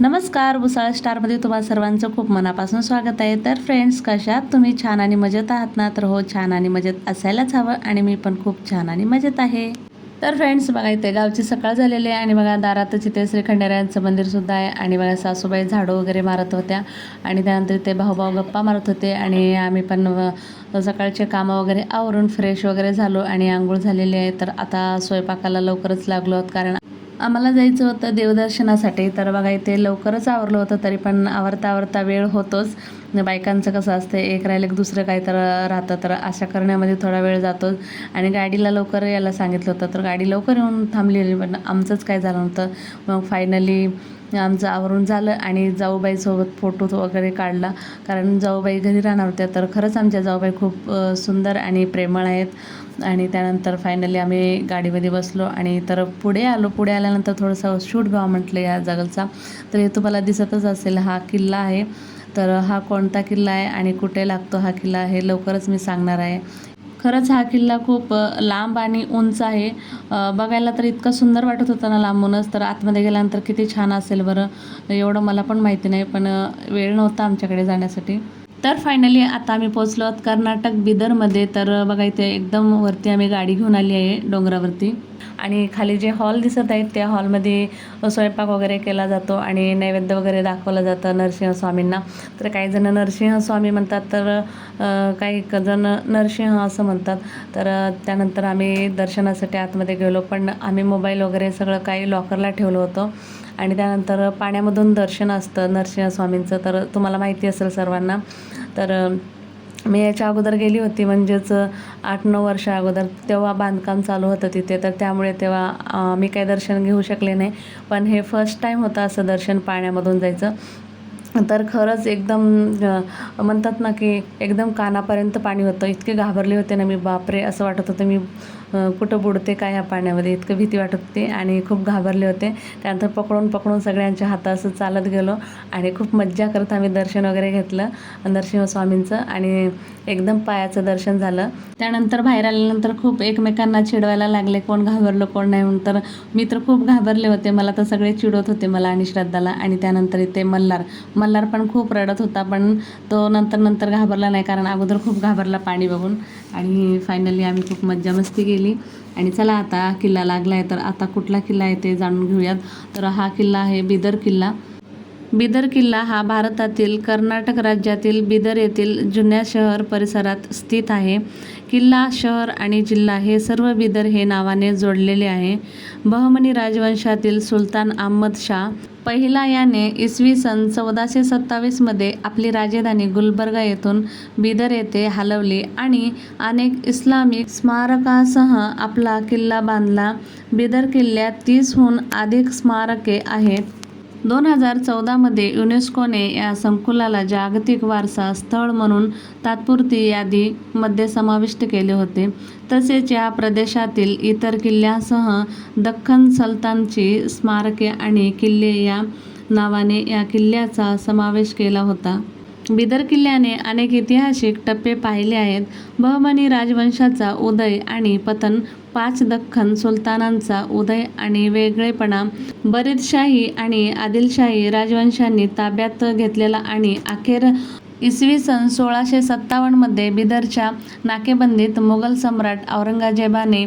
नमस्कार भुसाळ स्टारमध्ये तुम्हाला सर्वांचं खूप मनापासून स्वागत आहे. तर फ्रेंड्स कशात तुम्ही छान आणि मजेत आहात ना? तर हो छान आणि मजेत असायलाच हवं आणि मी पण खूप छान आणि मजेत आहे. तर फ्रेंड्स बघा इथे गावची सकाळ झालेली आहे आणि बघा दारातच इथे श्रीखंडेरायांचं मंदिरसुद्धा आहे आणि बघा सासूबाई झाडं वगैरे मारत होत्या आणि त्यानंतर इथे भाऊभाऊ गप्पा मारत होते आणि आम्ही पण सकाळचे कामं वगैरे आवरून फ्रेश वगैरे झालो आणि आंघोळ झालेली आहे. तर आता स्वयंपाकाला लवकरच लागलो आहोत कारण आम्हाला जायचं होतं देवदर्शनासाठी. तर बघा इथे लवकरच आवरलं होतं तरी पण आवरता आवरता वेळ होतोच. बायकांचं कसं असतं एक राहिलं की दुसरं काही तर राहतं. तर अशा करण्यामध्ये थोडा वेळ जातो. आणि गाडीला लवकर यायला सांगितलं होतं. तर गाडी लवकर येऊन थांबलेली पण आमचंच काय झालं नव्हतं. मग फायनली आमचं आवरून झालं आणि जाऊबाईसोबत फोटो वगैरे काढला. कारण जाऊबाई घरी राहणार होत्या तर खरंच आमच्या जाऊबाई खूप सुंदर आणि प्रेमळ आहेत. आणि त्यानंतर फायनली आम्ही गाडीमध्ये बसलो आणि तर पुढे आलो. पुढे आल्यानंतर थोडंसं शूट घ्यावा म्हटलं या जागलचा. तर हे तुम्हाला दिसतच असेल हा किल्ला आहे. तर हा कोणता किल्ला आहे आणि कुठे लागतो हा किल्ला हे लवकरच मी सांगणार आहे. खरंच हा किल्ला खूप लांब आणि उंच आहे. बघायला तर इतका सुंदर वाटत होता ना लांबूनच तर आतमध्ये गेल्यानंतर किती छान असेल बरं एवढं मला पण माहिती नाही पण वेळ नव्हता आमच्याकडे जाण्यासाठी. तर फायनली आता आम्ही पोचलो आहोत कर्नाटक बिदरमध्ये तर बघा इथे एकदम वरती आम्ही गाडी घेऊन आली आहे डोंगरावरती. आणि खाली जे हॉल दिसत आहेत त्या हॉलमध्ये स्वयंपाक वगैरे केला जातो आणि नैवेद्य वगैरे दाखवलं जातं नरसिंहस्वामींना. तर काही जण नरसिंहस्वामी म्हणतात तर काही जण नरसिंह असं म्हणतात. तर त्यानंतर आम्ही दर्शनासाठी आतमध्ये गेलो पण आम्ही मोबाईल वगैरे सगळं काही लॉकरला ठेवलं होतं. आणि त्यानंतर पाण्यामधून दर्शन असतं नरसिंहस्वामींचं तर तुम्हाला माहिती असेल सर्वांना. तर मी याच्या अगोदर गेली होती म्हणजेच आठ नऊ वर्ष अगोदर. तेव्हा बांधकाम चालू होतं तिथे तर त्यामुळे तेव्हा मी काही दर्शन घेऊ शकले नाही. पण हे फर्स्ट टाईम होतं असं दर्शन पाण्यामधून जायचं. तर खरंच एकदम म्हणतात ना की एकदम कानापर्यंत पाणी होतं. इतके घाबरले होते ना मी बापरे असं वाटत होतं मी कुठं बुडते काय ह्या पाण्यामध्ये इतकं भीती वाटत होती आणि खूप घाबरले होते. त्यानंतर पकडून पकडून सगळ्यांच्या हातात असं चालत गेलो आणि खूप मज्जा करत आम्ही दर्शन वगैरे घेतलं नरसिंहस्वामींचं आणि एकदम पायाचं दर्शन झालं. त्यानंतर बाहेर आल्यानंतर खूप एकमेकांना चिडवायला लागले कोण घाबरलं कोण नाही. म्हणून तर मी तर खूप घाबरले होते. मला तर सगळे चिडवत होते मला आणि श्रद्धाला. आणि त्यानंतर इथे मल्हार. मल्हार पण खूप रडत होता पण तो नंतर नंतर घाबरला नाही कारण अगोदर खूप घाबरला पाणी बघून. आणि फायनली आम्ही खूप मज्जा मस्ती केली. आणि चला आता किल्ला लागला आहे तर आता कुठला किल्ला आहे ते जाणून घेऊयात. तर हा किल्ला आहे बिदर किल्ला. बिदर किल्ला हा भारतातील कर्नाटक राज्यातील बिदर येथील जुन्या शहर परिसरात स्थित आहे. किल्ला शहर आणि जिल्हा हे सर्व बिदर हे नावाने जोडलेले आहे. बहमनी राजवंशातील सुलतान अहमद शाह पहिला याने इसवी सन चौदाशे सत्तावीसमध्ये आपली राजधानी गुलबर्गा येथून बिदर येथे हलवली आणि अनेक इस्लामिक स्मारकासह आपला किल्ला बांधला. बिदर किल्ल्यात तीसहून अधिक स्मारके आहेत. दोन हजार चौदामध्ये युनेस्कोने या संकुलाला जागतिक वारसा स्थळ म्हणून तात्पुरती यादीमध्ये समाविष्ट केले होते. तसेच या प्रदेशातील इतर किल्ल्यांसह दख्खन सल्तानची स्मारके आणि किल्ले या नावाने या किल्ल्याचा समावेश केला होता. बिदर किल्ल्याने अनेक ऐतिहासिक टप्पे पाहिले आहेत. बहमनी राजवंशाचा उदय आणि पतन पाच दख्खन सुलतानांचा उदय आणि वेगळेपणा बरीदशाही आणि आदिलशाही राजवंशांनी ताब्यात घेतलेला आणि अखेर इसवी सन सोळाशे सत्तावन्नमध्ये बिदरच्या नाकेबंदीत मुघल सम्राट औरंगजेबाने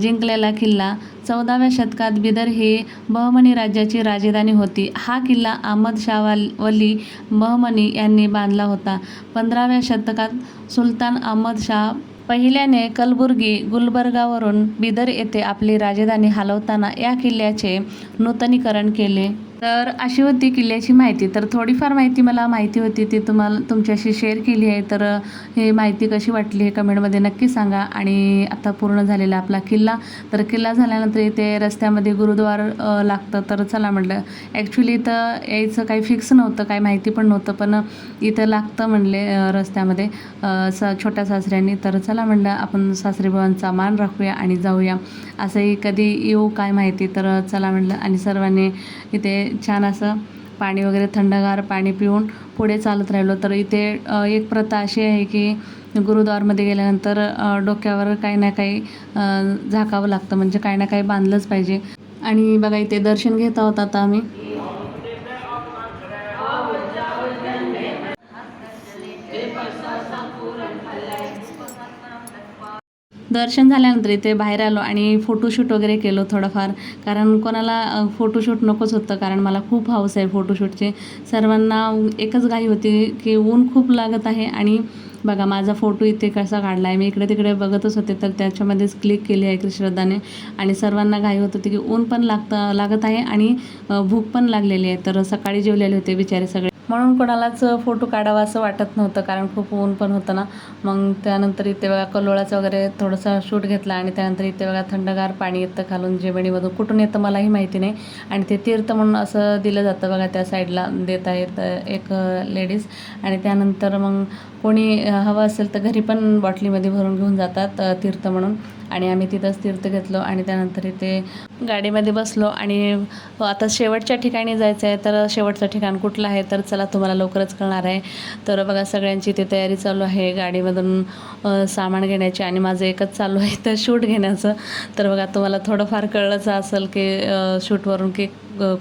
जिंकलेला किल्ला. चौदाव्या शतकात बिदर ही बहमनी राज्याची राजधानी होती. हा किल्ला अहमद शाह वली बहमनी यांनी बांधला होता. पंधराव्या शतकात सुलतान अहमद शाह पहिल्याने कलबुर्गी गुलबर्गावरून बिदर येथे आपली राजधानी हलवताना या किल्ल्याचे नूतनीकरण केले. तर अशी होती किल्ल्याची माहिती. तर थोडीफार माहिती मला माहिती होती ती तुम्हाला तुमच्याशी शेअर केली आहे. तर ही माहिती कशी वाटली हे कमेंटमध्ये नक्की सांगा. आणि आता पूर्ण झालेला आपला किल्ला. तर किल्ला झाल्यानंतर इथे रस्त्यामध्ये गुरुद्वार लागतं. तर चला म्हटलं ॲक्च्युली इथं यायचं काही फिक्स नव्हतं काही माहिती पण नव्हतं. पण इथं लागतं म्हणले रस्त्यामध्ये स छोट्या सासऱ्यांनी. तर चला म्हणलं आपण सासरीबाबांचा मान राखूया आणि जाऊया. असंही कधी येऊ काय माहिती. तर चला म्हणलं आणि सर्वांनी इथे छान असं पाणी वगैरे थंडगार पाणी पिऊन पुढे चालत राहिलो. तर इथे एक प्रथा अशी आहे की गुरुद्वारमध्ये गेल्यानंतर डोक्यावर काही ना काही झाकावं लागतं. म्हणजे काही ना काही बांधलंच पाहिजे. आणि बघा इथे दर्शन घेत आहोत आता आम्ही. दर्शन झाल्यानंतर इथे बाहेर आलो आणि फोटोशूट वगैरे केलो थोडंफार. कारण कोणाला फोटोशूट नकोच होतं कारण मला खूप हौस आहे फोटोशूटचे सर्वांना एकच घाई होती की ऊन खूप लागत आहे आणि बघा माझा फोटो इथे कसा काढला आहे. मी इकडे तिकडे बघतच होते तर त्याच्यामध्येच क्लिक केली आहे श्रद्धाने. आणि सर्वांना घाई होत होती की ऊन पण लागतं लागत आहे आणि भूक पण लागलेली आहे. तर सकाळी जेवलेले होते बिचारे सगळे. म्हणून कोणालाच फोटो काढावा असं वाटत नव्हतं कारण खूप ऊन पण होतं ना. मग त्यानंतर इथे बघा कलोळाचं वगैरे थोडासा शूट घेतला आणि त्यानंतर इथे बघा थंडगार पाणी येतं खालून जेवणीमधून कुठून येतं मलाही माहिती नाही. आणि ते तीर्थ म्हणून असं दिलं जातं बघा त्या साईडला देत आहेत एक लेडीज. आणि त्यानंतर मग कोणी हवं असेल तर घरी पण बॉटलीमध्ये भरून घेऊन जातात तीर्थ म्हणून. आणि आम्ही तिथंच तीर्थ घेतलो आणि त्यानंतर इथे गाडीमध्ये बसलो. आणि आता शेवटच्या ठिकाणी जायचं आहे तर शेवटचं ठिकाण कुठलं आहे तर चला तुम्हाला लवकरच कळणार आहे. तर बघा सगळ्यांची इथे तयारी चालू आहे. गाडीमधून सामान घेण्याची आणि माझं एकच चालू आहे तर शूट घेण्याचं. तर बघा तुम्हाला थोडंफार कळलंच असेल की शूटवरून की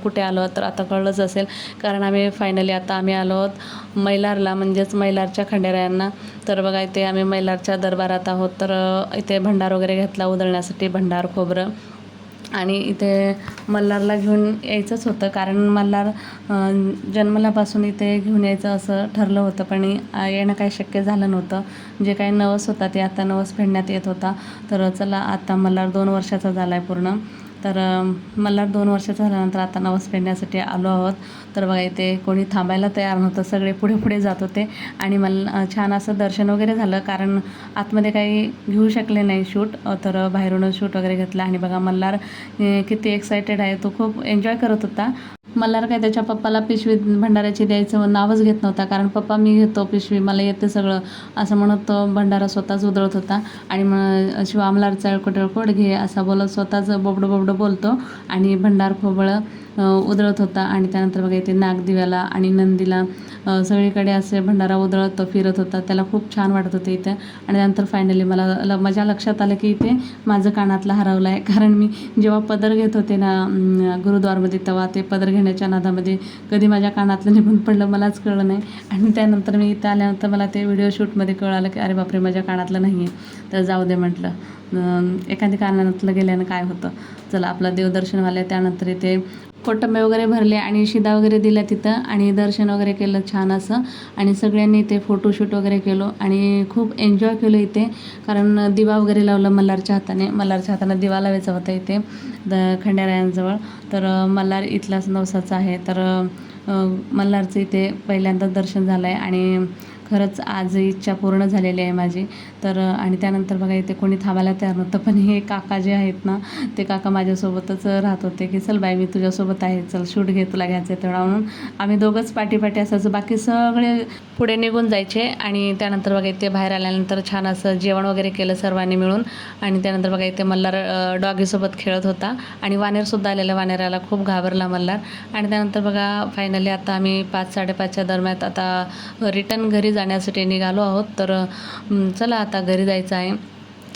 कुठे आलो तर आता कळलंच असेल. कारण आम्ही फायनली आता आम्ही आलो आहोत मैलारला. म्हणजेच मैलारच्या शेतकऱ्यांना. तर बघा इथे आम्ही मैलारच्या दरबारात आहोत. तर इथे भंडार वगैरे घेतला उधळण्यासाठी भंडार खोबरं. आणि इथे मल्हारला घेऊन यायचंच होतं. कारण मल्हार जन्मल्यापासून इथे घेऊन यायचं असं ठरलं होतं. पण येणं काही शक्य झालं नव्हतं. जे काही नवस होता ते आता नवस फेडण्यात येत होता. तर चला आता मल्हार दोन वर्षाचा झाला आहे पूर्ण. तर मला मल्हार दोन वर्षाचा झाल्यानंतर आता नवस फेडण्यासाठी आलो आहोत. तर बघा इथे कोणी थांबायला तयार नव्हतं. सगळे पुढे पुढे जात होते आणि मला छान असं दर्शन वगैरे झालं. कारण आतमध्ये काही घेऊ शकले नाही शूट. तर बाहेरूनच शूट वगैरे घेतलं. आणि बघा मल्हार किती एक्सायटेड आहे. तो खूप एन्जॉय करत होता. मल्हार काय त्याच्या पप्पाला पिशवी भंडाऱ्याची द्यायचं नावच घेत नव्हता. कारण पप्पा मी घेतो पिशवी मला येते सगळं. असं म्हणत तो भंडारा स्वतःच उधळत होता. आणि मग शिवा अमलार चळकोट घे असा बोलत स्वतःच बोबडं बोबडं बोलतो. आणि भंडार खोबळं उधळत होता. आणि त्यानंतर बघा इथे नागदिव्याला आणि नंदीला सगळीकडे असे भंडारा उधळत फिरत होता. त्याला खूप छान वाटत होते इथे. आणि त्यानंतर फायनली मला ल माझ्या लक्षात आलं की इथे माझं कानातलं हरवलं आहे कारण मी जेव्हा पदर घेत होते ना गुरुद्वारमध्ये तेव्हा ते पदर घेण्याच्या नादामध्ये कधी माझ्या कानातलं निघून पडलं मलाच कळलं नाही. आणि त्यानंतर मी इथे आल्यानंतर मला ते व्हिडिओ शूटमध्ये कळालं की अरे बापरे माझ्या कानातलं नाही आहे तर जाऊ दे म्हटलं. एखाद्या एखादी कानातलं गेल्यानं काय होतं? चला आपलं देवदर्शन झालं त्यानंतर इथे कोटंबे वगैरे भरले आणि शिदा वगैरे दिल्या तिथं आणि दर्शन वगैरे केलं छान असं. आणि सगळ्यांनी इथे फोटोशूट वगैरे केलो आणि खूप एन्जॉय केलं इथे. कारण दिवा वगैरे लावलं मल्हारच्या हाताने. मल्हारच्या हाताने दिवा लावायचा होता इथे द खंडेरायांजवळ. तर मल्हार इथलाच नवसाचा आहे. तर मल्हारचं इथे पहिल्यांदा दर्शन झालं आहे आणि खरंच आज इच्छा पूर्ण झालेली आहे माझी. तर आणि त्यानंतर बघा इथे कोणी थांबायला तयार नव्हतं. पण हे काका जे आहेत ना ते काका माझ्यासोबतच राहत होते की चल बाई मी तुझ्यासोबत आहे. चल शूट घे तुला घ्यायचं आहे तेवढा. म्हणून आम्ही दोघंच पाठीपाठी असायचं बाकी सगळे पुढे निघून जायचे. आणि त्यानंतर बघा इथे बाहेर आल्यानंतर छान असं जेवण वगैरे केलं सर्वांनी मिळून. आणि त्यानंतर बघा इथे मल्हार डॉगीसोबत खेळत होता. आणि वानेरसुद्धा आलेला वानेराला खूप घाबरला मल्हार. आणि त्यानंतर बघा फायनली आता आम्ही पाच साडेपाचच्या दरम्यान आता रिटर्न घरी जाण्यासाठी निघालो आहोत. तर चला आता घरी जायचं आहे.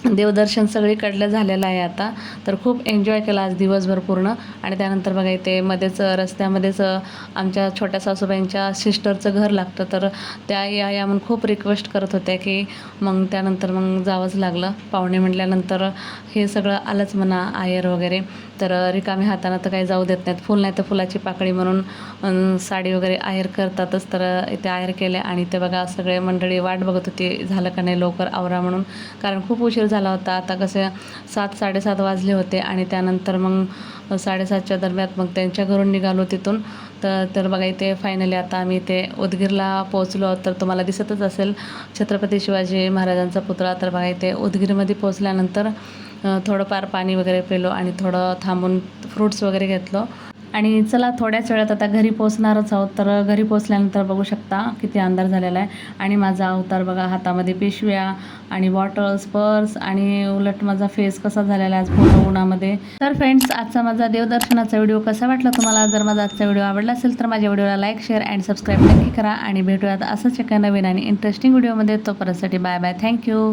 देवदर्शन सगळीकडलं झालेलं आहे आता. तर खूप एन्जॉय केला आज दिवसभर पूर्ण. आणि त्यानंतर बघा इथे मध्येच रस्त्यामध्येच आमच्या छोट्या सासूबाईंच्या सिस्टरचं घर लागतं. तर त्या या या म्हणून खूप रिक्वेस्ट करत होत्या की मग त्यानंतर मग जावंच लागलं. पाहुणे म्हटल्यानंतर हे सगळं आलंच म्हणा आयर वगैरे. तर रिकामी हातानं तर काही जाऊ देत नाहीत. फुल नाही तर फुलाची पाकळी म्हणून साडी वगैरे आहेर करतातच. तर इथे आहेर केले आणि ते बघा सगळे मंडळी वाट बघत होती झालं का नाही लवकर आवरा म्हणून. कारण खूप उशीर झाला होता. आता कसे सात साडेसात वाजले होते आणि त्यानंतर मग साडेसातच्या दरम्यान मग त्यांच्या घरून निघालो तिथून. तर तर बघा इथे फायनली आता आम्ही इथे उदगीरला पोहोचलो. आहोत तर तुम्हाला दिसतच असेल छत्रपती शिवाजी महाराजांचा पुतळा. तर बघा इथे उदगीरमध्ये पोहोचल्यानंतर थोडंफार पाणी वगैरे पिलो आणि थोडं थांबून फ्रूट्स वगैरे घेतलो. आणि चला थोड्याच वेळात आता घरी पोचणारच आहोत. तर घरी पोचल्यानंतर बघू शकता किती अंधार झालेला आहे. आणि माझा अवतार बघा हातामध्ये पिशव्या आणि बॉटल्स पर्स आणि उलट माझा फेस कसा झालेला आहे आज पूर्ण उन्हामध्ये. तर फ्रेंड्स आजचा माझा देवदर्शनाचा व्हिडिओ कसा वाटला तुम्हाला? जर माझा आजचा व्हिडिओ आवडला असेल तर माझ्या व्हिडिओला लाईक शेअर अँड सबस्क्राईब नक्की करा. आणि भेटूयात असंच एका नवीन आणि इंटरेस्टिंग व्हिडिओमध्ये तोपर्यंतसाठी बाय बाय थँक्यू